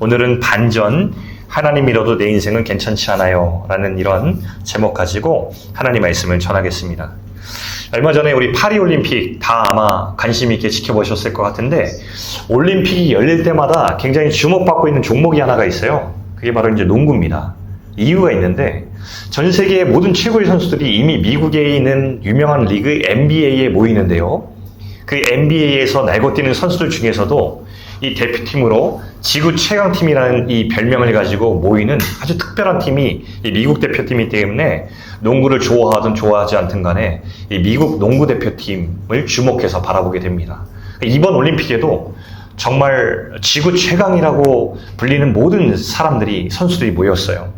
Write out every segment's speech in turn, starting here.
오늘은 반전 하나님 믿어도 내 인생은 괜찮지 않아요 라는 이런 제목 가지고 하나님 말씀을 전하겠습니다. 얼마 전에 우리 파리 올림픽 다 아마 관심 있게 지켜보셨을 것 같은데 올림픽이 열릴 때마다 굉장히 주목받고 있는 종목이 하나가 있어요. 그게 바로 이제 농구입니다. 이유가 있는데 전 세계의 모든 최고의 선수들이 이미 미국에 있는 유명한 리그 NBA에 모이는데요. 그 NBA에서 날고 뛰는 선수들 중에서도 이 대표팀으로 지구 최강팀이라는 이 별명을 가지고 모이는 아주 특별한 팀이 이 미국 대표팀이기 때문에 농구를 좋아하든 좋아하지 않든 간에 이 미국 농구 대표팀을 주목해서 바라보게 됩니다. 이번 올림픽에도 정말 지구 최강이라고 불리는 모든 사람들이 선수들이 모였어요.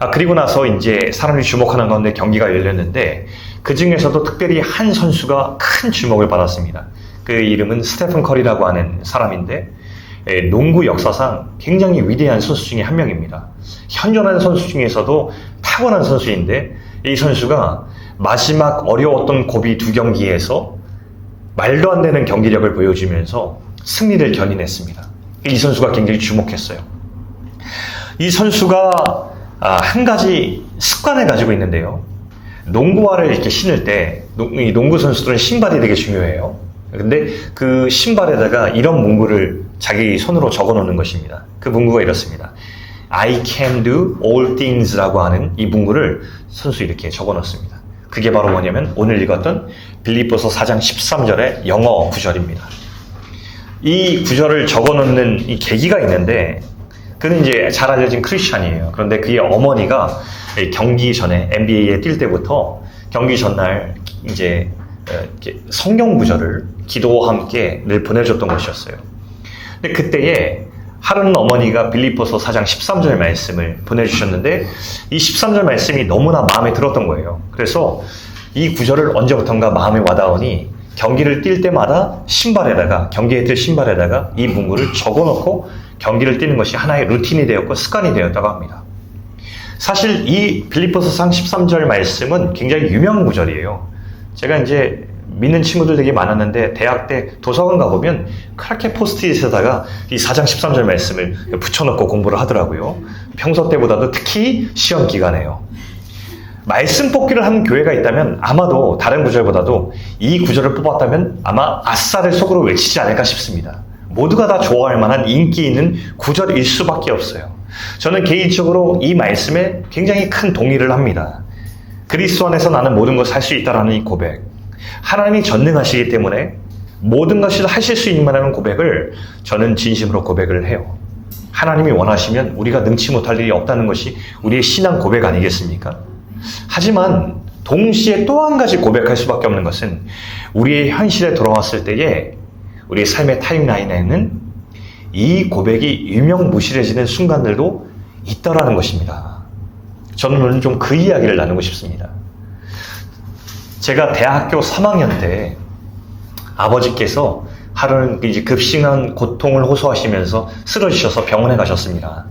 아, 그리고 나서 이제 사람들이 주목하는 가운데 경기가 열렸는데 그 중에서도 특별히 한 선수가 큰 주목을 받았습니다. 그 이름은 스테픈 커리라고 하는 사람인데 에, 농구 역사상 굉장히 위대한 선수 중에 한 명입니다. 현존하는 선수 중에서도 타고난 선수인데 이 선수가 마지막 어려웠던 고비 두 경기에서 말도 안 되는 경기력을 보여주면서 승리를 견인했습니다. 이 선수가 굉장히 주목했어요. 이 선수가 아, 한 가지 습관을 가지고 있는데요. 농구화를 이렇게 신을 때, 농구 선수들은 신발이 되게 중요해요. 근데 그 신발에다가 이런 문구를 자기 손으로 적어 놓는 것입니다. 그 문구가 이렇습니다. I can do all things라고 하는 이 문구를 선수 이렇게 적어 놓습니다. 그게 바로 뭐냐면 오늘 읽었던 빌립보서 4장 13절의 영어 구절입니다. 이 구절을 적어 놓는 이 계기가 있는데 그는 이제 잘 알려진 크리스찬이에요. 그런데 그의 어머니가 이 경기 전에 NBA에 뛸 때부터 경기 전날 이제 성경 구절을 기도와 함께 늘 보내줬던 것이었어요. 근데 그때에 하루는 어머니가 빌립보서 4장 13절 말씀을 보내주셨는데 이 13절 말씀이 너무나 마음에 들었던 거예요. 그래서 이 구절을 언제부턴가 마음에 와닿으니 경기를 뛸 때마다 신발에다가 경기에 뛸 신발에다가 이 문구를 적어놓고 경기를 뛰는 것이 하나의 루틴이 되었고 습관이 되었다고 합니다. 사실 이 빌립보서 13절 말씀은 굉장히 유명한 구절이에요. 제가 이제 믿는 친구들 되게 많았는데 대학 때 도서관 가보면 그렇게 포스트잇에다가 이 4장 13절 말씀을 붙여놓고 공부를 하더라고요. 평소 때보다도 특히 시험 기간에요. 말씀 뽑기를 하는 교회가 있다면 아마도 다른 구절보다도 이 구절을 뽑았다면 아마 아싸를 속으로 외치지 않을까 싶습니다. 모두가 다 좋아할 만한 인기 있는 구절일 수밖에 없어요. 저는 개인적으로 이 말씀에 굉장히 큰 동의를 합니다. 그리스도 안에서 나는 모든 것을 할 수 있다라는 이 고백. 하나님이 전능하시기 때문에 모든 것을 하실 수 있는 고백을 저는 진심으로 고백을 해요. 하나님이 원하시면 우리가 능치 못할 일이 없다는 것이 우리의 신앙 고백 아니겠습니까? 하지만 동시에 또 한 가지 고백할 수밖에 없는 것은 우리의 현실에 돌아왔을 때에 우리의 삶의 타임라인에는 이 고백이 유명무실해지는 순간들도 있다라는 것입니다. 저는 오늘 좀 그 이야기를 나누고 싶습니다. 제가 대학교 3학년 때 아버지께서 하루는 이제 급식한 고통을 호소하시면서 쓰러지셔서 병원에 가셨습니다.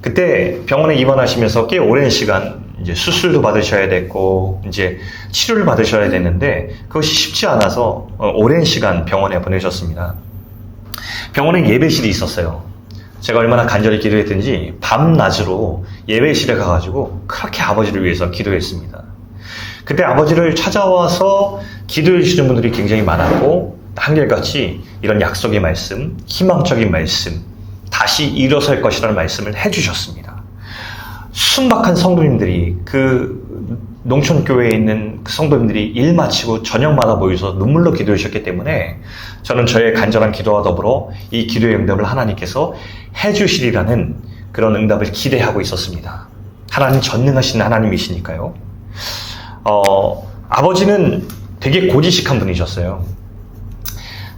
그때 병원에 입원하시면서 꽤 오랜 시간 이제 수술도 받으셔야 됐고 이제 치료를 받으셔야 되는데 그것이 쉽지 않아서 어, 오랜 시간 병원에 보내셨습니다. 병원에 예배실이 있었어요. 제가 얼마나 간절히 기도했든지 밤낮으로 예배실에 가가지고 그렇게 아버지를 위해서 기도했습니다. 그때 아버지를 찾아와서 기도해 주시는 분들이 굉장히 많았고 한결같이 이런 약속의 말씀, 희망적인 말씀, 다시 일어설 것이라는 말씀을 해주셨습니다. 순박한 성도님들이 그 농촌 교회에 있는 그 성도님들이 일 마치고 저녁마다 모여서 눈물로 기도해 주셨기 때문에 저는 저의 간절한 기도와 더불어 이 기도의 응답을 하나님께서 해주시리라는 그런 응답을 기대하고 있었습니다. 하나님 전능하신 하나님이시니까요. 어, 아버지는 되게 고지식한 분이셨어요.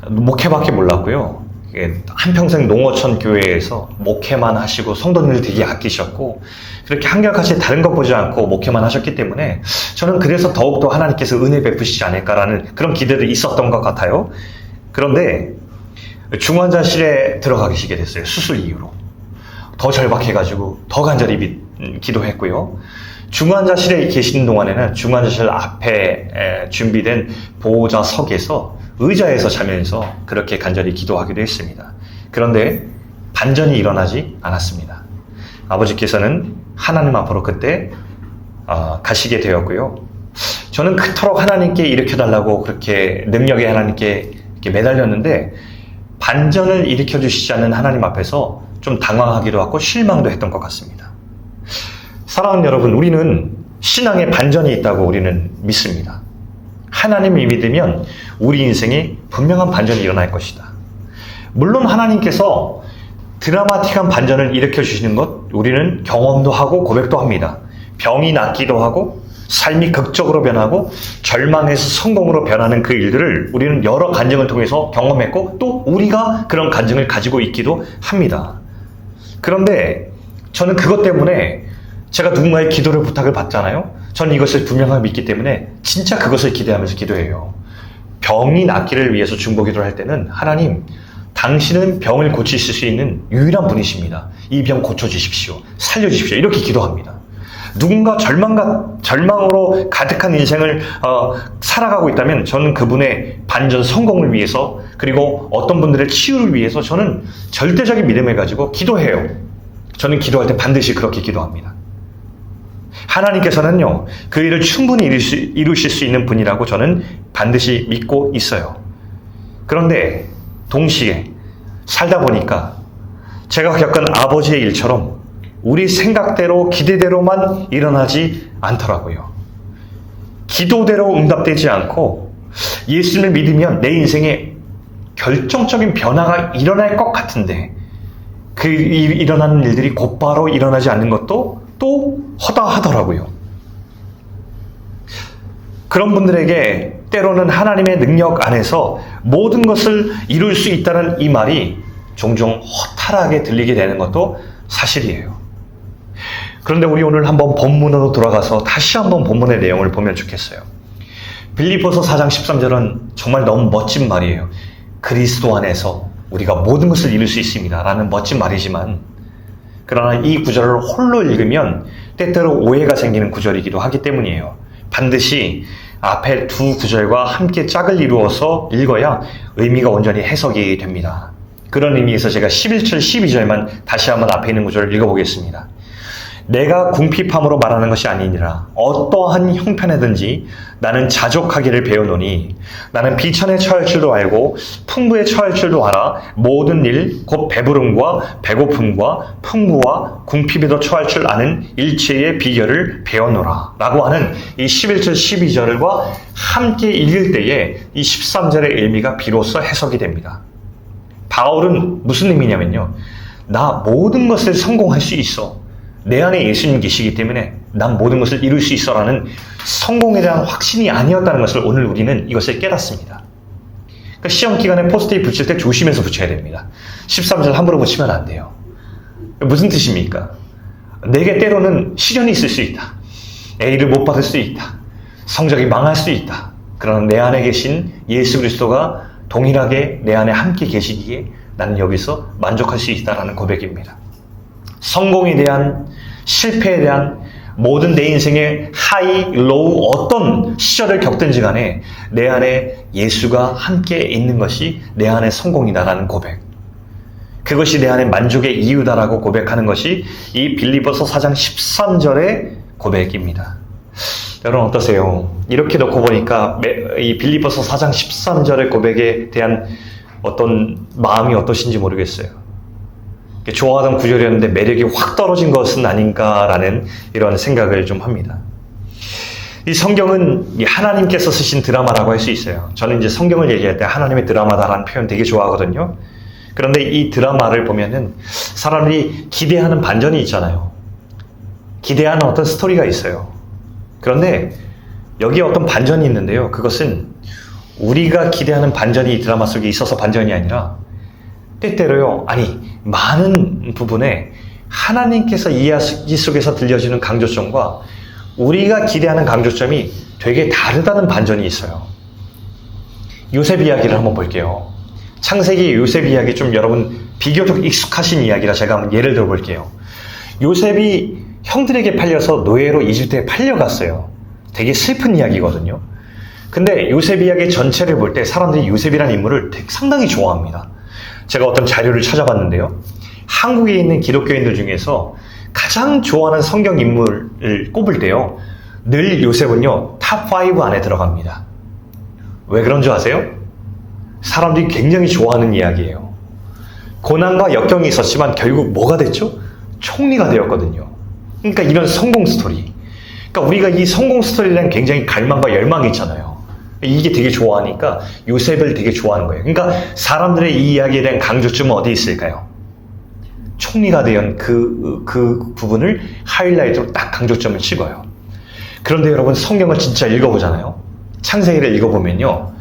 목회밖에 몰랐고요. 예, 한평생 농어촌 교회에서 목회만 하시고 성도님을 되게 아끼셨고 그렇게 한결같이 다른 것 보지 않고 목회만 하셨기 때문에 저는 그래서 더욱더 하나님께서 은혜 베푸시지 않을까라는 그런 기대도 있었던 것 같아요. 그런데 중환자실에 들어가 계시게 됐어요. 수술 이후로. 더 절박해가지고 더 간절히 기도했고요. 중환자실에 계시는 동안에는 중환자실 앞에 에, 준비된 보호자석에서 의자에서 자면서 그렇게 간절히 기도하기도 했습니다. 그런데 반전이 일어나지 않았습니다. 아버지께서는 하나님 앞으로 그때 어, 가시게 되었고요. 저는 그토록 하나님께 일으켜달라고 그렇게 능력의 하나님께 매달렸는데 반전을 일으켜 주시지 않는 하나님 앞에서 좀 당황하기도 하고 실망도 했던 것 같습니다. 사랑하는 여러분, 우리는 신앙에 반전이 있다고 우리는 믿습니다. 하나님을 믿으면 우리 인생에 분명한 반전이 일어날 것이다. 물론 하나님께서 드라마틱한 반전을 일으켜 주시는 것 우리는 경험도 하고 고백도 합니다. 병이 낫기도 하고 삶이 극적으로 변하고 절망에서 성공으로 변하는 그 일들을 우리는 여러 간증을 통해서 경험했고 또 우리가 그런 간증을 가지고 있기도 합니다. 그런데 저는 그것 때문에 제가 누군가의 기도를 부탁을 받잖아요. 저는 이것을 분명하게 믿기 때문에 진짜 그것을 기대하면서 기도해요. 병이 낫기를 위해서 중보기도를 할 때는 하나님 당신은 병을 고치실 수 있는 유일한 분이십니다. 이 병 고쳐주십시오. 살려주십시오. 이렇게 기도합니다. 누군가 절망과 절망으로 가득한 인생을 어, 살아가고 있다면 저는 그분의 반전 성공을 위해서 그리고 어떤 분들의 치유를 위해서 저는 절대적인 믿음을 가지고 기도해요. 저는 기도할 때 반드시 그렇게 기도합니다. 하나님께서는요, 그 일을 충분히 이루실, 수 있는 분이라고 저는 반드시 믿고 있어요. 그런데 동시에 살다 보니까 제가 겪은 아버지의 일처럼 우리 생각대로 기대대로만 일어나지 않더라고요. 기도대로 응답되지 않고 예수님을 믿으면 내 인생에 결정적인 변화가 일어날 것 같은데 그 일, 일어나는 일들이 곧바로 일어나지 않는 것도 또 허다하더라고요. 그런 분들에게 때로는 하나님의 능력 안에서 모든 것을 이룰 수 있다는 이 말이 종종 허탈하게 들리게 되는 것도 사실이에요. 그런데 우리 오늘 한번 본문으로 돌아가서 다시 한번 본문의 내용을 보면 좋겠어요. 빌리포서 4장 13절은 정말 너무 멋진 말이에요. 그리스도 안에서 우리가 모든 것을 이룰 수 있습니다. 라는 멋진 말이지만, 그러나 이 구절을 홀로 읽으면 때때로 오해가 생기는 구절이기도 하기 때문이에요. 반드시 앞에 두 구절과 함께 짝을 이루어서 읽어야 의미가 온전히 해석이 됩니다. 그런 의미에서 제가 11절, 12절만 다시 한번 앞에 있는 구절을 읽어보겠습니다. 내가 궁핍함으로 말하는 것이 아니니라 어떠한 형편에든지 나는 자족하기를 배우노니 나는 비천에 처할 줄도 알고 풍부에 처할 줄도 알아 모든 일 곧 배부름과 배고픔과 풍부와 궁핍에도 처할 줄 아는 일체의 비결을 배워노라 라고 하는 이 11절 12절과 함께 읽을 때에 이 13절의 의미가 비로소 해석이 됩니다. 바울은 무슨 의미냐면요. 나 모든 것을 성공할 수 있어. 내 안에 예수님 계시기 때문에 난 모든 것을 이룰 수 있어라는 성공에 대한 확신이 아니었다는 것을 오늘 우리는 이것을 깨닫습니다. 그러니까 시험 기간에 포스트잇 붙일 때 조심해서 붙여야 됩니다. 13절 함부로 붙이면 안 돼요. 무슨 뜻입니까? 내게 때로는 시련이 있을 수 있다. A를 못 받을 수 있다. 성적이 망할 수 있다. 그러나 내 안에 계신 예수 그리스도가 동일하게 내 안에 함께 계시기에 나는 여기서 만족할 수 있다라는 고백입니다. 성공에 대한 실패에 대한 모든 내 인생의 하이, 로우, 어떤 시절을 겪든지 간에 내 안에 예수가 함께 있는 것이 내 안의 성공이다라는 고백. 그것이 내 안에 만족의 이유다라고 고백하는 것이 이 빌리버서 4장 13절의 고백입니다. 여러분 어떠세요? 이렇게 놓고 보니까 이 빌리버서 4장 13절의 고백에 대한 어떤 마음이 어떠신지 모르겠어요. 좋아하던 구절이었는데 매력이 확 떨어진 것은 아닌가라는 이런 생각을 좀 합니다. 이 성경은 하나님께서 쓰신 드라마라고 할 수 있어요. 저는 이제 성경을 얘기할 때 하나님의 드라마다라는 표현 되게 좋아하거든요. 그런데 이 드라마를 보면은 사람들이 기대하는 반전이 있잖아요. 기대하는 어떤 스토리가 있어요. 그런데 여기에 어떤 반전이 있는데요. 그것은 우리가 기대하는 반전이 이 드라마 속에 있어서 반전이 아니라 때때로요, 아니, 많은 부분에 하나님께서 이야기 속에서 들려주는 강조점과 우리가 기대하는 강조점이 되게 다르다는 반전이 있어요. 요셉 이야기를 한번 볼게요. 창세기 요셉 이야기 좀 여러분 비교적 익숙하신 이야기라 제가 한번 예를 들어 볼게요. 요셉이 형들에게 팔려서 노예로 이집트에 팔려갔어요. 되게 슬픈 이야기거든요. 근데 요셉 이야기 전체를 볼 때 사람들이 요셉이라는 인물을 상당히 좋아합니다. 제가 어떤 자료를 찾아봤는데요. 한국에 있는 기독교인들 중에서 가장 좋아하는 성경 인물을 꼽을 때요. 늘 요셉은요, 탑5 안에 들어갑니다. 왜 그런 줄 아세요? 사람들이 굉장히 좋아하는 이야기예요. 고난과 역경이 있었지만 결국 뭐가 됐죠? 총리가 되었거든요. 그러니까 이런 성공 스토리. 그러니까 우리가 이 성공 스토리에 대한 굉장히 갈망과 열망이 있잖아요. 이게 되게 좋아하니까 요셉을 되게 좋아하는 거예요. 그러니까 사람들의 이 이야기에 대한 강조점은 어디 있을까요? 총리가 된 그, 그 부분을 하이라이트로 딱 강조점을 찍어요. 그런데 여러분 성경을 진짜 읽어보잖아요. 창세기를 읽어보면요.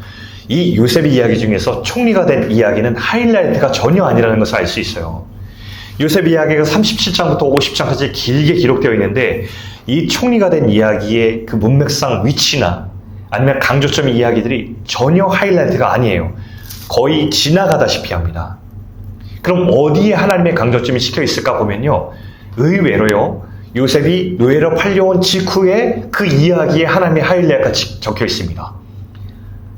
이 요셉의 이야기 중에서 총리가 된 이야기는 하이라이트가 전혀 아니라는 것을 알 수 있어요. 요셉 이야기가 37장부터 50장까지 길게 기록되어 있는데 이 총리가 된 이야기의 그 문맥상 위치나 아니면 강조점 이야기들이 전혀 하이라이트가 아니에요. 거의 지나가다시피 합니다. 그럼 어디에 하나님의 강조점이 찍혀 있을까 보면요. 의외로요. 요셉이 노예로 팔려온 직후에 그 이야기에 하나님의 하이라이트가 적혀 있습니다.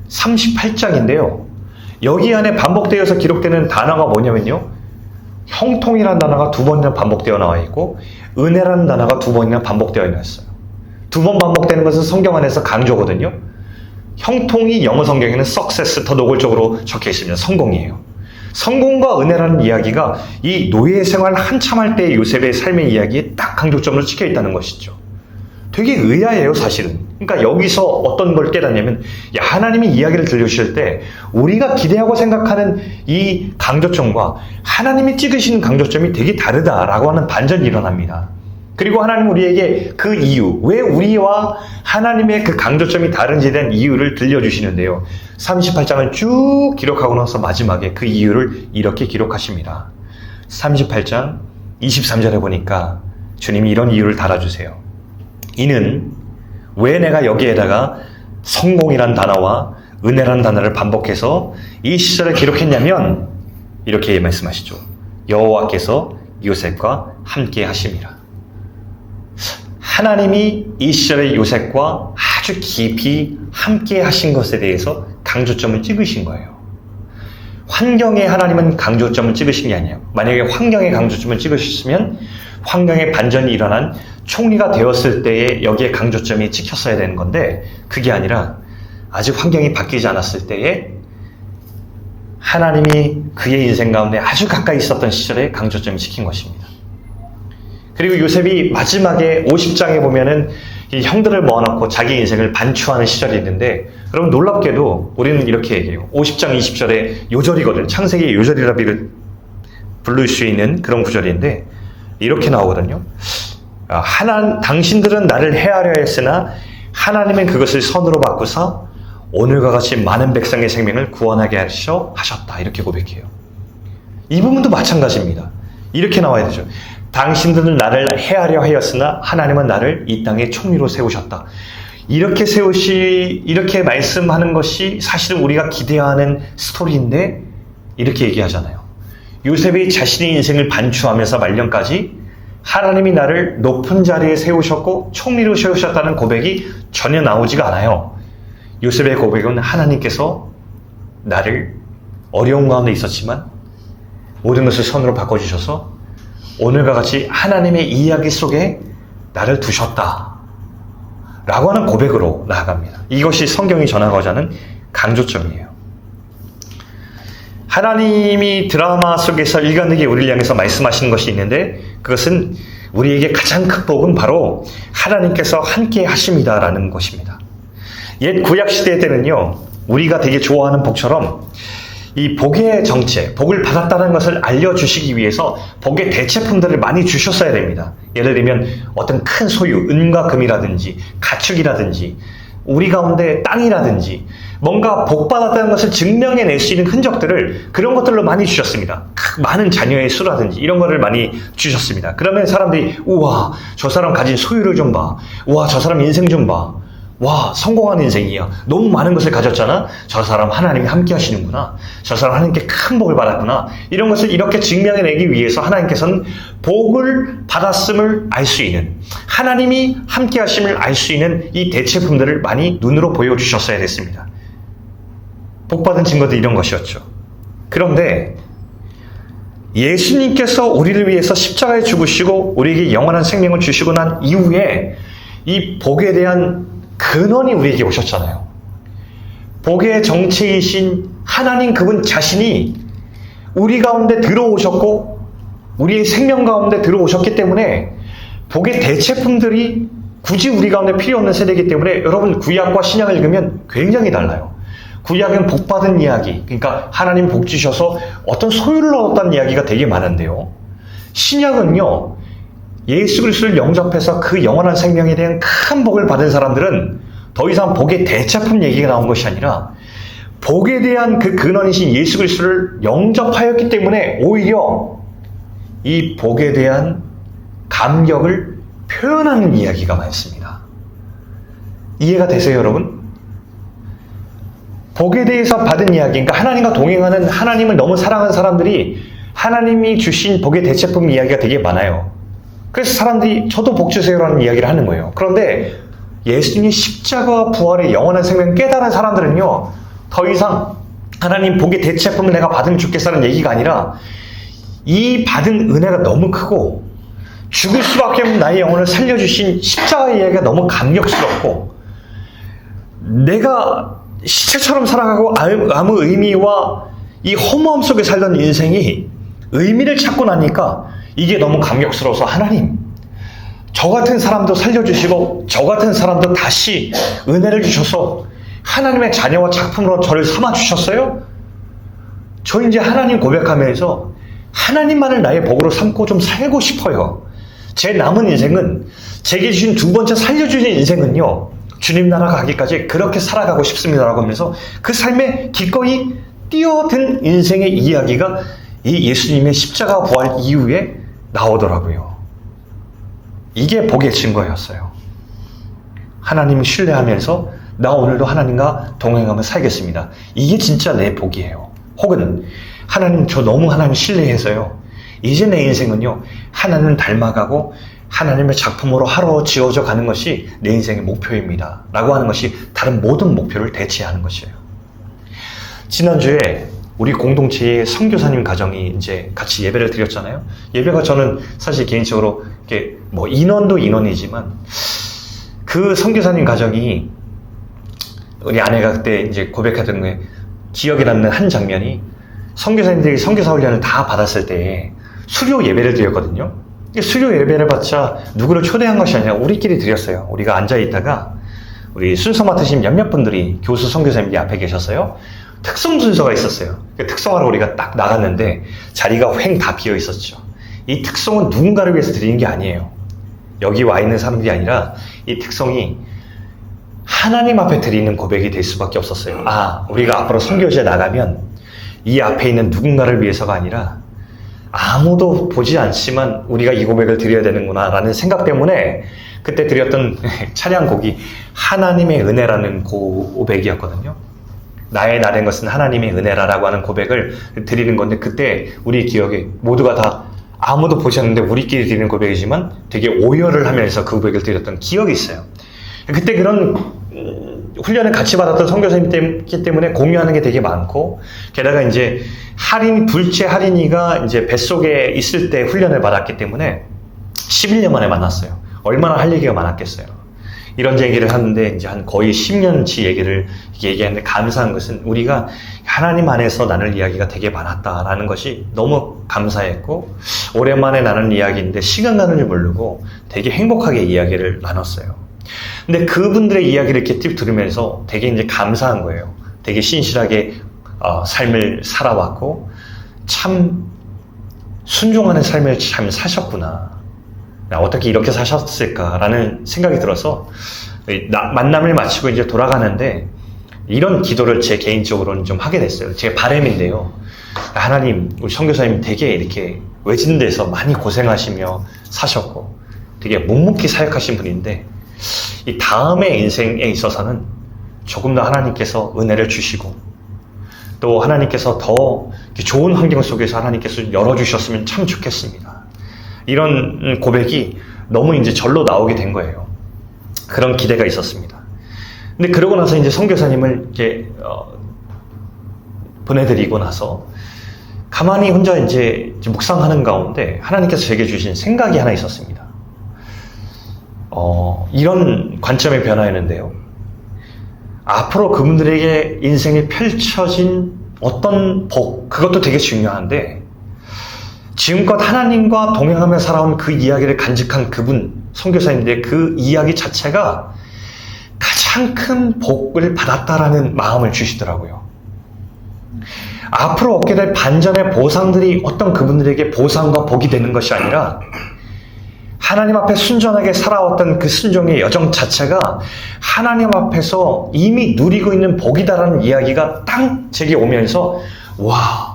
38장인데요. 여기 안에 반복되어서 기록되는 단어가 뭐냐면요. 형통이라는 단어가 두 번이나 반복되어 나와 있고 은혜라는 단어가 두 번이나 반복되어 있어요. 두 번 반복되는 것은 성경 안에서 강조거든요. 형통이 영어 성경에는 success 더 노골적으로 적혀 있습니다. 성공이에요. 성공과 은혜라는 이야기가 이 노예 생활 한참 할 때 요셉의 삶의 이야기에 딱 강조점으로 찍혀 있다는 것이죠. 되게 의아해요, 사실은. 그러니까 여기서 어떤 걸 깨닫냐면, 야, 하나님이 이야기를 들려주실 때, 우리가 기대하고 생각하는 이 강조점과 하나님이 찍으시는 강조점이 되게 다르다라고 하는 반전이 일어납니다. 그리고 하나님 우리에게 그 이유, 왜 우리와 하나님의 그 강조점이 다른지에 대한 이유를 들려주시는데요. 38장을 쭉 기록하고 나서 마지막에 그 이유를 이렇게 기록하십니다. 38장 23절에 보니까 주님이 이런 이유를 달아주세요. 이는 왜 내가 여기에다가 성공이란 단어와 은혜란 단어를 반복해서 이 시절에 기록했냐면 이렇게 말씀하시죠. 여호와께서 요셉과 함께 하심이라. 하나님이 이 시절의 요셉과 아주 깊이 함께 하신 것에 대해서 강조점을 찍으신 거예요. 환경에 하나님은 강조점을 찍으신 게 아니에요. 만약에 환경에 강조점을 찍으셨으면 환경에 반전이 일어난 총리가 되었을 때에 여기에 강조점이 찍혔어야 되는 건데 그게 아니라 아직 환경이 바뀌지 않았을 때에 하나님이 그의 인생 가운데 아주 가까이 있었던 시절에 강조점이 찍힌 것입니다. 그리고 요셉이 마지막에 50장에 보면은 이 형들을 모아놓고 자기 인생을 반추하는 시절이 있는데 여러분 놀랍게도 우리는 이렇게 얘기해요. 50장 20절에 요절이거든. 창세기 요절이라 부를 수 있는 그런 구절인데 이렇게 나오거든요. 아, 하나 당신들은 나를 해하려 했으나 하나님은 그것을 선으로 바꾸사 오늘과 같이 많은 백성의 생명을 구원하게 하셔 하셨다. 이렇게 고백해요. 이 부분도 마찬가지입니다. 이렇게 나와야 되죠. 당신들은 나를 해하려 하였으나 하나님은 나를 이 땅의 총리로 세우셨다. 이렇게 세우시, 이렇게 말씀하는 것이 사실은 우리가 기대하는 스토리인데 이렇게 얘기하잖아요. 요셉이 자신의 인생을 반추하면서 말년까지 하나님이 나를 높은 자리에 세우셨고 총리로 세우셨다는 고백이 전혀 나오지가 않아요. 요셉의 고백은 하나님께서 나를 어려운 가운데 있었지만 모든 것을 선으로 바꿔주셔서 오늘과 같이 하나님의 이야기 속에 나를 두셨다. 라고 하는 고백으로 나아갑니다. 이것이 성경이 전하고자 하는 강조점이에요. 하나님이 드라마 속에서 일관되게 우리를 향해서 말씀하시는 것이 있는데 그것은 우리에게 가장 큰 복은 바로 하나님께서 함께 하십니다라는 것입니다. 옛 구약 시대 때는요, 우리가 되게 좋아하는 복처럼 이 복의 정체, 복을 받았다는 것을 알려주시기 위해서 복의 대체품들을 많이 주셨어야 됩니다. 예를 들면 어떤 큰 소유, 은과 금이라든지 가축이라든지 우리 가운데 땅이라든지 뭔가 복 받았다는 것을 증명해낼 수 있는 흔적들을 그런 것들로 많이 주셨습니다. 많은 자녀의 수라든지 이런 거를 많이 주셨습니다. 그러면 사람들이 우와 저 사람 가진 소유를 좀 봐. 우와 저 사람 인생 좀 봐. 와, 성공한 인생이야. 너무 많은 것을 가졌잖아? 저 사람 하나님이 함께 하시는구나. 저 사람 하나님께 큰 복을 받았구나. 이런 것을 이렇게 증명해내기 위해서 하나님께서는 복을 받았음을 알 수 있는, 하나님이 함께 하심을 알 수 있는 이 대체품들을 많이 눈으로 보여주셨어야 됐습니다. 복 받은 증거도 이런 것이었죠. 그런데 예수님께서 우리를 위해서 십자가에 죽으시고 우리에게 영원한 생명을 주시고 난 이후에 이 복에 대한 근원이 우리에게 오셨잖아요. 복의 정체이신 하나님 그분 자신이 우리 가운데 들어오셨고 우리의 생명 가운데 들어오셨기 때문에 복의 대체품들이 굳이 우리 가운데 필요 없는 세대이기 때문에 여러분 구약과 신약을 읽으면 굉장히 달라요. 구약은 복 받은 이야기, 그러니까 하나님 복 주셔서 어떤 소유를 얻었다는 이야기가 되게 많은데요. 신약은요, 예수 그리스도를 영접해서 그 영원한 생명에 대한 큰 복을 받은 사람들은 더 이상 복의 대체품 얘기가 나온 것이 아니라 복에 대한 그 근원이신 예수 그리스도를 영접하였기 때문에 오히려 이 복에 대한 감격을 표현하는 이야기가 많습니다. 이해가 되세요, 여러분? 복에 대해서 받은 이야기, 그러니까 하나님과 동행하는 하나님을 너무 사랑하는 사람들이 하나님이 주신 복의 대체품 이야기가 되게 많아요. 그래서 사람들이 저도 복 주세요라는 이야기를 하는 거예요. 그런데 예수님이 십자가와 부활의 영원한 생명 깨달은 사람들은요, 더 이상 하나님 복의 대체품을 내가 받으면 좋겠다는 얘기가 아니라 이 받은 은혜가 너무 크고 죽을 수밖에 없는 나의 영혼을 살려주신 십자가의 이야기가 너무 감격스럽고 내가 시체처럼 살아가고 아무 의미와 이 허무함 속에 살던 인생이 의미를 찾고 나니까 이게 너무 감격스러워서 하나님 저 같은 사람도 살려주시고 저 같은 사람도 다시 은혜를 주셔서 하나님의 자녀와 작품으로 저를 삼아 주셨어요? 저 이제 하나님 고백하면서 하나님만을 나의 복으로 삼고 좀 살고 싶어요. 제 남은 인생은 제게 주신 두 번째 살려주신 인생은요. 주님 나라 가기까지 그렇게 살아가고 싶습니다라고 하면서 그 삶에 기꺼이 뛰어든 인생의 이야기가 이 예수님의 십자가 부활 이후에 나오더라고요. 이게 복의 증거였어요. 하나님을 신뢰하면서 나 오늘도 하나님과 동행하며 살겠습니다. 이게 진짜 내 복이에요. 혹은 하나님 저 너무 하나님 신뢰해서요. 이제 내 인생은요. 하나님을 닮아가고 하나님의 작품으로 하루 지어져 가는 것이 내 인생의 목표입니다. 라고 하는 것이 다른 모든 목표를 대체하는 것이에요. 지난주에 우리 공동체의 선교사님 가정이 이제 같이 예배를 드렸잖아요. 예배가 저는 사실 개인적으로 이렇게 뭐 인원도 인원이지만 그 선교사님 가정이 우리 아내가 그때 이제 고백하던 거에 기억에 남는 한 장면이 선교사님들이 선교사 훈련을 다 받았을 때 수료 예배를 드렸거든요. 수료 예배를 받자 누구를 초대한 것이 아니라 우리끼리 드렸어요. 우리가 앉아 있다가 우리 순서 맡으신 몇몇 분들이 교수 선교사님이 앞에 계셨어요. 특성 순서가 있었어요. 그 특성하러 우리가 딱 나갔는데 자리가 휑다 비어 있었죠. 이 특성은 누군가를 위해서 드리는 게 아니에요. 여기 와 있는 사람들이 아니라 이 특성이 하나님 앞에 드리는 고백이 될 수밖에 없었어요. 아, 우리가 앞으로 선교지에 나가면 이 앞에 있는 누군가를 위해서가 아니라 아무도 보지 않지만 우리가 이 고백을 드려야 되는구나 라는 생각 때문에 그때 드렸던 찬양곡이 하나님의 은혜라는 고백이었거든요. 나의 나된 것은 하나님의 은혜라라고 하는 고백을 드리는 건데 그때 우리 기억에 모두가 다 아무도 보지 않는데 우리끼리 드리는 고백이지만 되게 오열을 하면서 그 고백을 드렸던 기억이 있어요. 그때 그런 음, 훈련을 같이 받았던 선교사님이기 때문에 공유하는 게 되게 많고 게다가 이제 할인 둘째 할인이가 이제 뱃속에 있을 때 훈련을 받았기 때문에 11년 만에 만났어요. 얼마나 할 얘기가 많았겠어요. 이런 얘기를 하는데 이제 한 거의 10년치 얘기를 얘기하는데 감사한 것은 우리가 하나님 안에서 나눌 이야기가 되게 많았다라는 것이 너무 감사했고 오랜만에 나눈 이야기인데 시간 가는 줄 모르고 되게 행복하게 이야기를 나눴어요. 근데 그분들의 이야기를 이렇게 쭉 들으면서 되게 이제 감사한 거예요. 되게 신실하게 어, 삶을 살아왔고 참 순종하는 삶을 참 사셨구나. 어떻게 이렇게 사셨을까라는 생각이 들어서 나, 만남을 마치고 이제 돌아가는데 이런 기도를 제 개인적으로는 좀 하게 됐어요. 제 바램인데요. 하나님, 우리 선교사님 되게 이렇게 외진 데서 많이 고생하시며 사셨고 되게 묵묵히 사역하신 분인데 이 다음의 인생에 있어서는 조금 더 하나님께서 은혜를 주시고 또 하나님께서 더 좋은 환경 속에서 하나님께서 열어주셨으면 참 좋겠습니다. 이런 고백이 너무 이제 절로 나오게 된 거예요. 그런 기대가 있었습니다. 근데 그러고 나서 이제 선교사님을 이렇게 어, 보내드리고 나서 가만히 혼자 이제 묵상하는 가운데 하나님께서 제게 주신 생각이 하나 있었습니다. 어, 이런 관점의 변화였는데요. 앞으로 그분들에게 인생에 펼쳐진 어떤 복, 그것도 되게 중요한데, 지금껏 하나님과 동행하며 살아온 그 이야기를 간직한 그분, 선교사인데 그 이야기 자체가 가장 큰 복을 받았다라는 마음을 주시더라고요. 앞으로 얻게 될 반전의 보상들이 어떤 그분들에게 보상과 복이 되는 것이 아니라 하나님 앞에 순전하게 살아왔던 그 순종의 여정 자체가 하나님 앞에서 이미 누리고 있는 복이다라는 이야기가 땅 제게 오면서 와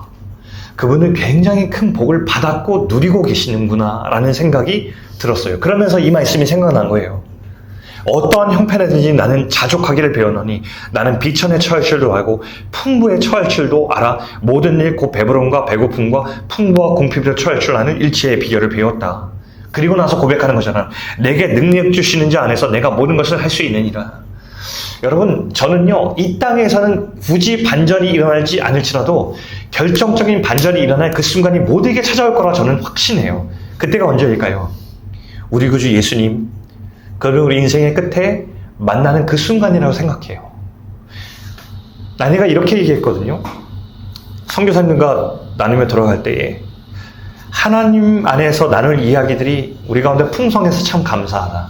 그분은 굉장히 큰 복을 받았고 누리고 계시는구나 라는 생각이 들었어요. 그러면서 이 말씀이 생각난 거예요. 어떠한 형편이든지 나는 자족하기를 배웠노니 나는 비천에 처할 줄도 알고 풍부에 처할 줄도 알아 모든 일 곧 배부름과 배고픔과 풍부와 궁핍에 처할 줄 아는 일치의 비결을 배웠다. 그리고 나서 고백하는 거잖아. 내게 능력 주시는 자 안에서 내가 모든 것을 할 수 있느니라. 여러분, 저는요, 이 땅에서는 굳이 반전이 일어날지 않을지라도 결정적인 반전이 일어날 그 순간이 모두에게 찾아올 거라 저는 확신해요. 그때가 언제일까요? 우리 구주 예수님, 그를 우리 인생의 끝에 만나는 그 순간이라고 생각해요. 나니가 이렇게 얘기했거든요. 성교사님과 나누며 돌아갈 때에 하나님 안에서 나눌 이야기들이 우리 가운데 풍성해서 참 감사하다.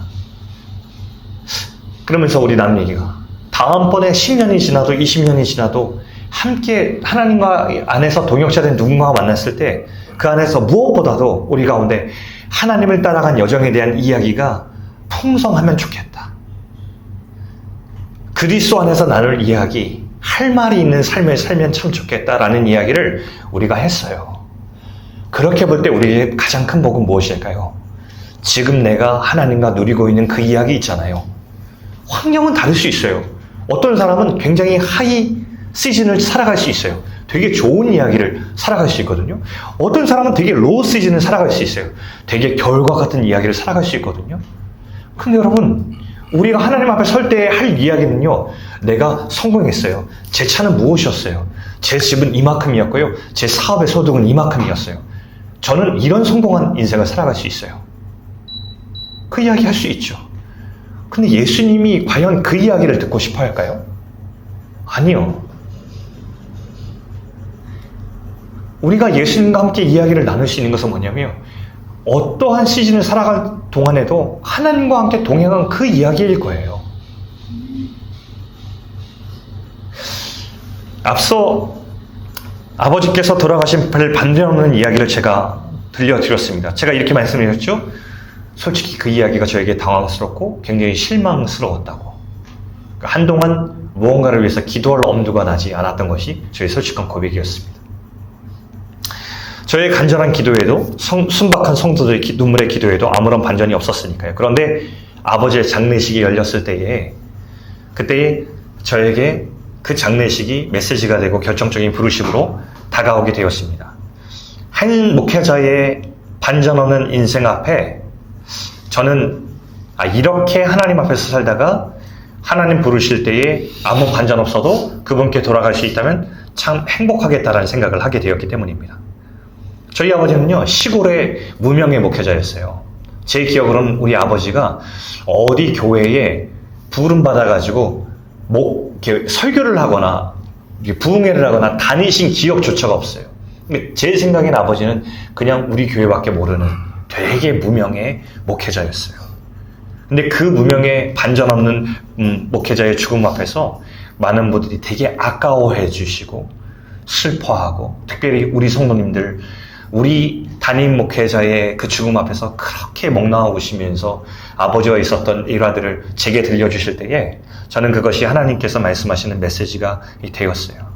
그러면서 우리 나눈 얘기가 다음번에 10년이 지나도 20년이 지나도 함께 하나님과 안에서 동역자된 누군가가 만났을 때 그 안에서 무엇보다도 우리 가운데 하나님을 따라간 여정에 대한 이야기가 풍성하면 좋겠다. 그리스도 안에서 나눌 이야기, 할 말이 있는 삶을 살면 참 좋겠다라는 이야기를 우리가 했어요. 그렇게 볼 때 우리의 가장 큰 복은 무엇일까요? 지금 내가 하나님과 누리고 있는 그 이야기 있잖아요. 환경은 다를 수 있어요. 어떤 사람은 굉장히 하이 시즌을 살아갈 수 있어요. 되게 좋은 이야기를 살아갈 수 있거든요. 어떤 사람은 되게 로우 시즌을 살아갈 수 있어요. 되게 겨울과 같은 이야기를 살아갈 수 있거든요. 근데 여러분, 우리가 하나님 앞에 설 때 할 이야기는요, 내가 성공했어요. 제 차는 무엇이었어요? 제 집은 이만큼이었고요. 제 사업의 소득은 이만큼이었어요. 저는 이런 성공한 인생을 살아갈 수 있어요. 그 이야기 할 수 있죠. 근데 예수님이 과연 그 이야기를 듣고 싶어 할까요? 아니요. 우리가 예수님과 함께 이야기를 나눌 수 있는 것은 뭐냐면, 어떠한 시즌을 살아갈 동안에도 하나님과 함께 동행한 그 이야기일 거예요. 앞서 아버지께서 돌아가신 별 반대 없는 이야기를 제가 들려드렸습니다. 제가 이렇게 말씀드렸죠? 솔직히 그 이야기가 저에게 당황스럽고 굉장히 실망스러웠다고. 한동안 무언가를 위해서 기도할 엄두가 나지 않았던 것이 저의 솔직한 고백이었습니다. 저의 간절한 기도에도 성, 순박한 성도들의 기, 눈물의 기도에도 아무런 반전이 없었으니까요. 그런데 아버지의 장례식이 열렸을 때에 그때에 저에게 그 장례식이 메시지가 되고 결정적인 부르심으로 다가오게 되었습니다. 한 목회자의 반전 없는 인생 앞에 저는 아, 이렇게 하나님 앞에서 살다가 하나님 부르실 때에 아무 반전 없어도 그분께 돌아갈 수 있다면 참 행복하겠다라는 생각을 하게 되었기 때문입니다. 저희 아버지는요, 시골의 무명의 목회자였어요. 제 기억으로는 우리 아버지가 어디 교회에 부름 받아가지고 목, 설교를 하거나 부흥회를 하거나 다니신 기억조차가 없어요. 제 생각엔 아버지는 그냥 우리 교회밖에 모르는 되게 무명의 목회자였어요. 근데 그 무명의 반전 없는 음, 목회자의 죽음 앞에서 많은 분들이 되게 아까워해 주시고 슬퍼하고 특별히 우리 성도님들 우리 담임 목회자의 그 죽음 앞에서 그렇게 먹나오시면서 아버지와 있었던 일화들을 제게 들려주실 때에 저는 그것이 하나님께서 말씀하시는 메시지가 되었어요.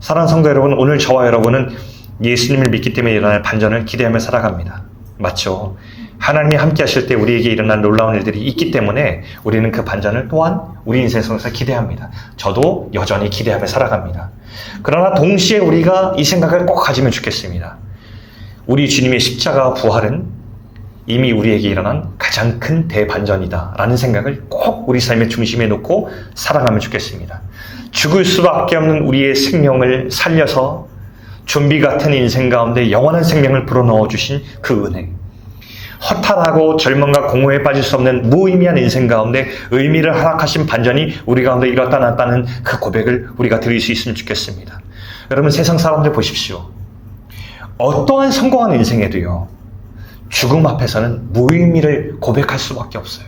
사랑하는 성도 여러분, 오늘 저와 여러분은 예수님을 믿기 때문에 일어날 반전을 기대하며 살아갑니다. 맞죠? 하나님이 함께 하실 때 우리에게 일어난 놀라운 일들이 있기 때문에 우리는 그 반전을 또한 우리 인생 속에서 기대합니다. 저도 여전히 기대하며 살아갑니다. 그러나 동시에 우리가 이 생각을 꼭 가지면 좋겠습니다. 우리 주님의 십자가 부활은 이미 우리에게 일어난 가장 큰 대반전이다. 라는 생각을 꼭 우리 삶의 중심에 놓고 살아가면 좋겠습니다. 죽을 수밖에 없는 우리의 생명을 살려서 좀비 같은 인생 가운데 영원한 생명을 불어넣어 주신 그 은혜. 허탈하고 절망과 공허에 빠질 수 없는 무의미한 인생 가운데 의미를 허락하신 반전이 우리 가운데 일었다 놨다는 그 고백을 우리가 드릴 수 있으면 좋겠습니다. 여러분 세상 사람들 보십시오. 어떠한 성공한 인생에도요. 죽음 앞에서는 무의미를 고백할 수밖에 없어요.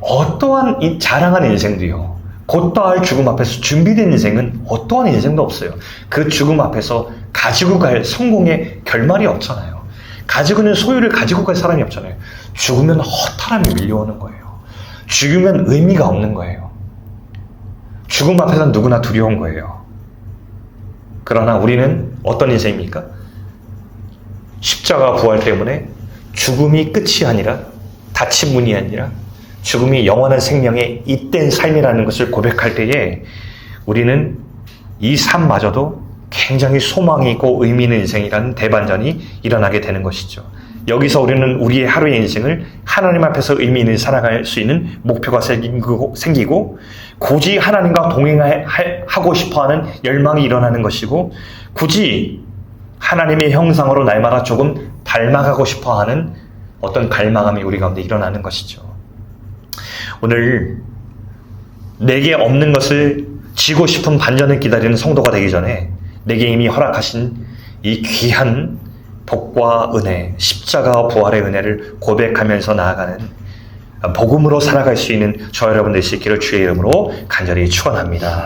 어떠한 이 자랑한 인생도요. 곧다할 죽음 앞에서 준비된 인생은 어떠한 인생도 없어요. 그 죽음 앞에서 가지고 갈 성공의 결말이 없잖아요. 가지고 있는 소유를 가지고 갈 사람이 없잖아요. 죽으면 허탈함이 밀려오는 거예요. 죽으면 의미가 없는 거예요. 죽음 앞에서는 누구나 두려운 거예요. 그러나 우리는 어떤 인생입니까? 십자가 부활 때문에 죽음이 끝이 아니라 닫힌 문이 아니라 죽음이 영원한 생명의 잇된 삶이라는 것을 고백할 때에 우리는 이 삶마저도 굉장히 소망이 있고 의미 있는 인생이라는 대반전이 일어나게 되는 것이죠. 여기서 우리는 우리의 하루의 인생을 하나님 앞에서 의미 있는 살아갈 수 있는 목표가 생기고, 굳이 하나님과 동행하고 싶어하는 열망이 일어나는 것이고 굳이 하나님의 형상으로 날마다 조금 닮아가고 싶어하는 어떤 갈망함이 우리 가운데 일어나는 것이죠. 오늘 내게 없는 것을 지고 싶은 반전을 기다리는 성도가 되기 전에 내게 이미 허락하신 이 귀한 복과 은혜, 십자가와 부활의 은혜를 고백하면서 나아가는 복음으로 살아갈 수 있는 저 여러분 되시기를 주의 이름으로 간절히 축원합니다.